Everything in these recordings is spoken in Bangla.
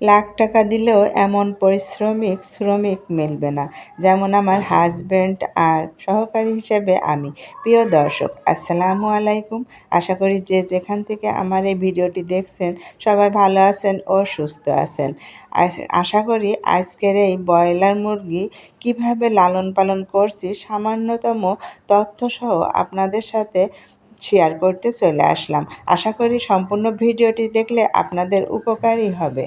লাখ টাকা দিলেও এমন পরিশ্রমিক, শ্রমিক মিলবে না। যেমন আমার হাজব্যান্ড আর সহকারী হিসেবে আমি। প্রিয় দর্শক, আসসালামু আলাইকুম। আশা করি যে যেখান থেকে আমার এই ভিডিওটি দেখছেন, সবাই ভালো আছেন ও সুস্থ আছেন। আশা করি আজকের এই ব্রয়লার মুরগি কীভাবে লালন পালন করছি সামান্যতম তথ্যসহ আপনাদের সাথে শেয়ার করতে চলে আসলাম। আশা করি সম্পূর্ণ ভিডিওটি দেখলে আপনাদের উপকারই হবে।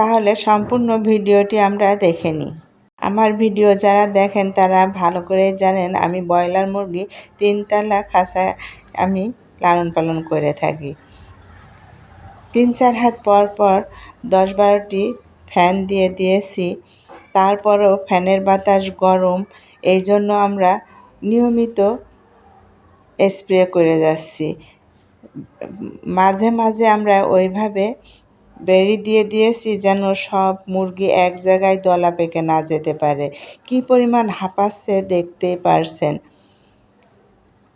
তাহলে সম্পূর্ণ ভিডিওটি আমরা দেখে নিই আমার ভিডিও যারা দেখেন তারা ভালো করে জানেন, আমি ব্রয়লার মুরগি তিনতলা খাঁচা আমি লালন পালন করে থাকি। তিন চার হাত পর পর দশ বারোটি ফ্যান দিয়ে দিয়েছি। তারপরও ফ্যানের বাতাস গরম, এই জন্য আমরা নিয়মিত স্প্রে করে যাচ্ছি। মাঝে মাঝে আমরা ওইভাবে বেড়ি দিয়ে দিয়েছি যেন সব মুরগি এক জায়গায় দলা পেকে না যেতে পারে। কি পরিমাণ হাঁপাচ্ছে দেখতেই পারছেন।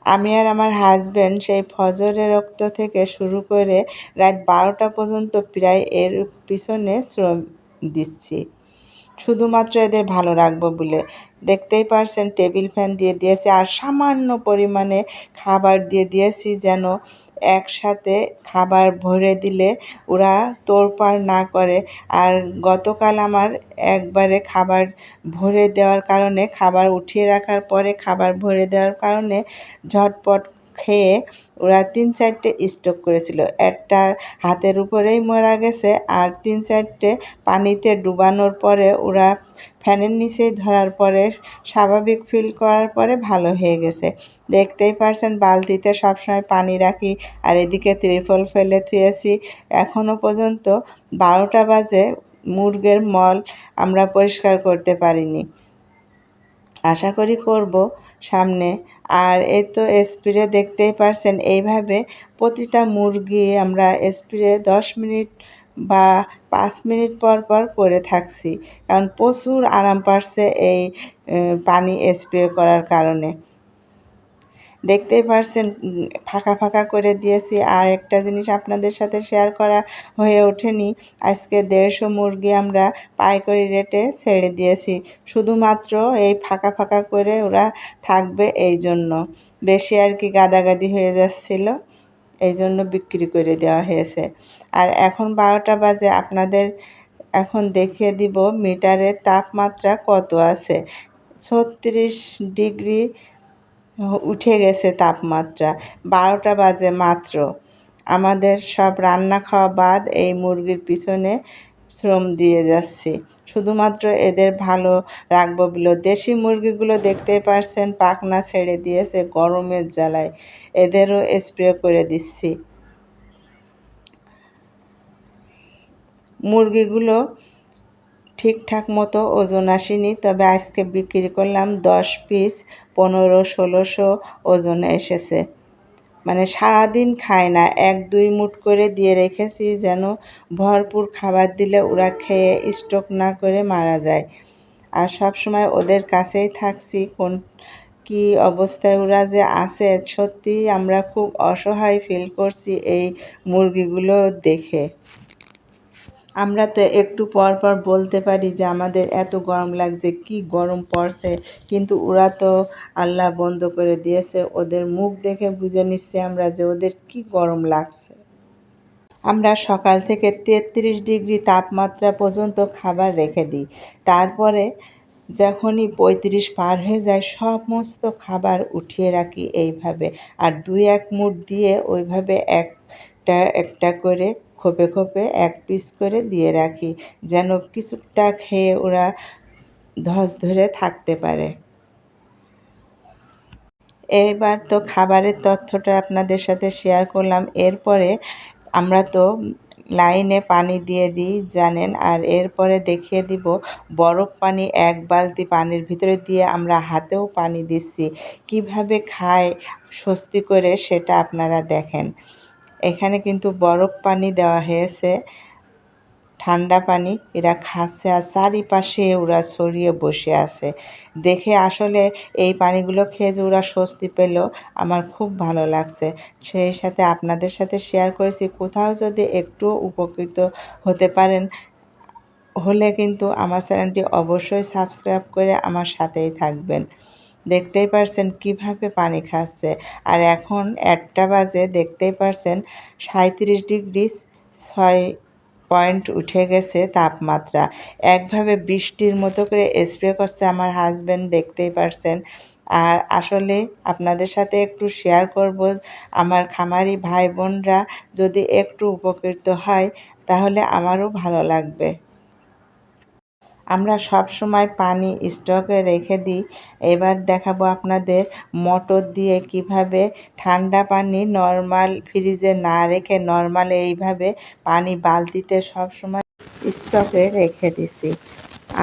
আমি আর আমার হাজব্যান্ড সেই ফজরের রক্ত থেকে শুরু করে রাত বারোটা পর্যন্ত প্রায় এর পিছনে শ্রম দিচ্ছি। শুধুমাত্র এদের ভালো রাখব বলে। দেখতেই পারছেন টেবিল ফ্যান দিয়ে দিয়েছি আর সামান্য পরিমাণে খাবার দিয়ে দিয়েছি যেন একসাথে খাবার ভরে দিলে ওরা তোড়পাড় না করে। আর গতকাল আমার একবারে খাবার ভরে দেওয়ার কারণে, খাবার উঠিয়ে রাখার পরে খাবার ভরে দেওয়ার কারণে ঝটপট খেয়ে ওরা তিন চারটে স্টক করেছিল। একটা হাতের উপরেই মারা গেছে আর তিন চারটে পানিতে ডুবানোর পরে ওরা ফ্যানের নিচেই ধরার পরে স্বাভাবিক ফিল করার পরে ভালো হয়ে গেছে। দেখতেই পারছেন বালতিতে সবসময় পানি রাখি আর এদিকে ত্রিফল ফেলে থুয়েছি। এখনও পর্যন্ত বারোটা বাজে, মুরগের মল আমরা পরিষ্কার করতে পারিনি। আশা করি করব। সামনে। আর এই তো স্প্রে দেখতেই পারছেন, এইভাবে প্রতিটা মুরগি আমরা স্প্রে দশ মিনিট বা পাঁচ মিনিট পর পর করে থাকছি। কারণ প্রচুর আরাম পাচ্ছে এই পানি স্প্রে করার কারণে। দেখতেই পারছেন ফাঁকা ফাঁকা করে দিয়েছি। আর একটা জিনিস আপনাদের সাথে শেয়ার করা হয়ে ওঠেনি, আজকে দেড়শো মুরগি আমরা পাইকারি রেটে ছেড়ে দিয়েছি। শুধুমাত্র এই ফাঁকা ফাঁকা করে ওরা থাকবে এই জন্য। বেশি আর কি গাদাগাদি হয়ে যাচ্ছিল, এই জন্য বিক্রি করে দেওয়া হয়েছে। আর এখন বারোটা বাজে, আপনাদের এখন দেখিয়ে দিব মিটারের তাপমাত্রা কত আছে। ছত্রিশ ডিগ্রি উঠে গেছে তাপমাত্রা। বারোটা বাজে মাত্র। আমাদের সব রান্না খাওয়া বাদ এই মুরগির পিছনে শ্রম দিয়ে যাচ্ছি। শুধুমাত্র এদের ভালো রাখব বলে। দেশি মুরগিগুলো দেখতেই পারছেন, পাখনা ছেড়ে দিয়েছে গরমের জ্বালায়। এদেরও স্প্রে করে দিচ্ছি। মুরগিগুলো ঠিকঠাক মতো ওজন আসেনি, তবে আজকে বিক্রি করলাম দশ পিস পনেরো, ষোলোশো ওজনে এসেছে। মানে সারাদিন খায় না, এক, দুই মুঠ করে দিয়ে রেখেছি যেন ভরপুর খাবার দিলে ওরা খেয়ে স্টক না করে মারা যায়। আর সব সময় ওদের কাছেই থাকছি, কোন কি অবস্থায় ওরা যে আছে সত্যি আমরা খুব অসহায় ফিল করছি এই মুরগিগুলো দেখে। আমরা তো একটু পর পর বলতে পারি যে আমাদের এত গরম লাগছে, কি গরম পড়ছে। কিন্তু ওরা তো আল্লাহ বন্ধ করে দিয়েছে, ওদের মুখ দেখে বুঝে নিচ্ছে আমরা যে ওদের কি গরম লাগছে। আমরা সকাল থেকে তেত্রিশ ডিগ্রি তাপমাত্রা পর্যন্ত খাবার রেখে দিই। তারপরে যখনই পঁয়ত্রিশ পার হয়ে যায়, সমস্ত খাবার উঠিয়ে রাখি এইভাবে। আর দুই এক মুঠ দিয়ে ওইভাবে একটা একটা করে খোপে খোপে এক পিস করে দিয়ে রাখি, যেন কিছুটা খেয়ে ওরা ধস ধরে থাকতে পারে। এইবার তো খাবারের তথ্যটা আপনাদের সাথে শেয়ার করলাম। এরপরে আমরা তো লাইনে পানি দিয়ে দিই, জানেন, আর এরপরে দেখিয়ে দিব বরফ পানি এক বালতি পানির ভিতরে দিয়ে আমরা হাতেও পানি দিচ্ছি। কীভাবে খায়, স্বস্তি করে সেটা আপনারা দেখেন। এখানে কিন্তু বরফ পানি দেওয়া হয়েছে, ঠান্ডা পানি। এরা খাচ্ছে আর চারিপাশে ওরা ছড়িয়ে বসে আছে। দেখে আসলে এই পানিগুলো খেয়ে যে ওরা স্বস্তি পেল, আমার খুব ভালো লাগছে। সেই সাথে আপনাদের সাথে শেয়ার করেছি, কোথাও যদি একটু উপকৃত হতে পারেন, হলে কিন্তু আমার চ্যানেলটি অবশ্যই সাবস্ক্রাইব করে আমার সাথেই থাকবেন। দেখতেই পারছেন কীভাবে পানি খাচ্ছে। আর এখন একটা বাজে, দেখতেই পারছেন সাঁত্রিশ ডিগ্রি, ছয় পয়েন্ট উঠে গেছে তাপমাত্রা। একভাবে বৃষ্টির মতো করে স্প্রে করছে আমার হাজব্যান্ড দেখতেই পারছেন। আর আসলে আপনাদের সাথে একটু শেয়ার করব, আমার খামারি ভাই বোনরা যদি একটু উপকৃত হয়, তাহলে আমারও ভালো লাগবে। আমরা সব সময় পানি স্টকে রেখে দিই। এবার দেখাবো আপনাদের মোটর দিয়ে কীভাবে ঠান্ডা পানি নর্মাল ফ্রিজে না রেখে নর্মাল এইভাবে পানি বালতিতে সব সময় স্টকে রেখে দিছি।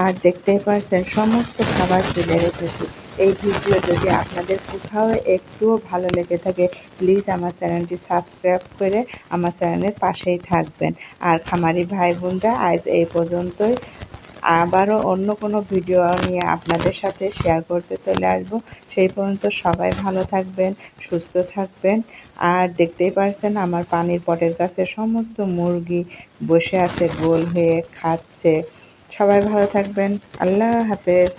আর দেখতেই পারছেন সমস্ত খাবার তুলে রেখেছি এই ভিডিও যদি আপনাদের কোথাও একটুও ভালো লেগে থাকে প্লিজ আমার চ্যানেলটি সাবস্ক্রাইব করে আমার চ্যানেলের পাশেই থাকবেন। আর খামারি ভাই বোনরা আজ এই পর্যন্তই। আবারও অন্য কোনো ভিডিও নিয়ে আপনাদের সাথে শেয়ার করতে চলে আসব। সেই পর্যন্ত সবাই ভালো থাকবেন, সুস্থ থাকবেন। আর দেখতেই পারছেন আমার পানির পটের কাছে সমস্ত মুরগি বসে আছে, গোল হয়ে খাচ্ছে। সবাই ভালো থাকবেন। আল্লাহ হাফেজ।